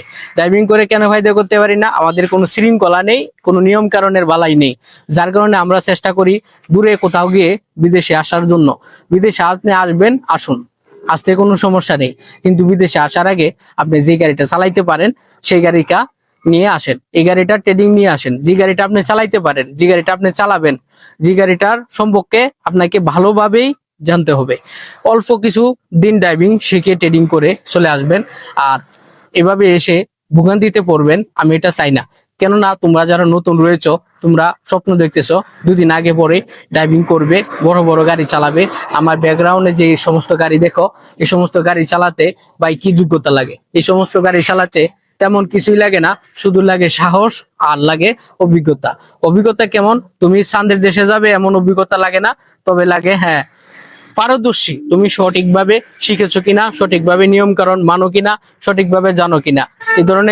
Driving করে কেন ফায়দা করতে পারি না? আমাদের কোনো শৃঙ্খলা নেই, কোনো নিয়ম কারণের বালাই নেই। যার কারণে আমরা চেষ্টা করি দূরে কোথাও গিয়ে বিদেশে আসার জন্য। বিদেশে আপনি আসবেন, আসুন। আসতে কোনো সমস্যা নেই। কিন্তু বিদেশে আসার আগে আপনি যে গাড়িটা চালাইতে পারেন, সেই গাড়িটা নিয়ে আসেন। এই গাড়িটার ট্রেডিং নিয়ে আসেন। যে গাড়িটা আপনি চালাইতে পারেন, যে গাড়িটা আপনি চালাবেন, যে গাড়িটার সম্পর্কে আপনাকে ভালোভাবেই জানতে হবে। অল্প কিছু দিন ড্রাইভিং শিখে ট্রেডিং করে চলে আসবেন। আর এভাবে এসে ভোগান্তিতে পড়বেন, আমি এটা চাই না। কেননা তোমরা যারা নতুন রয়েছ, তোমরা স্বপ্ন দেখতেছো, দুদিন আগে পরে ড্রাইভিং করবে, বড় বড় গাড়ি চালাবে। আমার ব্যাকগ্রাউন্ডে যে সমস্ত গাড়ি দেখো, এই সমস্ত গাড়ি চালাতে ভাই কি যোগ্যতা লাগে? এই সমস্ত গাড়ি চালাতে তেমন কিছুই লাগে না, শুধু লাগে সাহস আর লাগে অভিজ্ঞতা। অভিজ্ঞতা কেমন? তুমি চান্দের দেশে যাবে, এমন অভিজ্ঞতা লাগে না, তবে লাগে হ্যাঁ পারদর্শী। তুমি সঠিকভাবে শিখেছো কিনা, সঠিকভাবে নিয়ম কারণ মানো কিনা, সঠিকভাবে জানো কিনা। এই ধরনের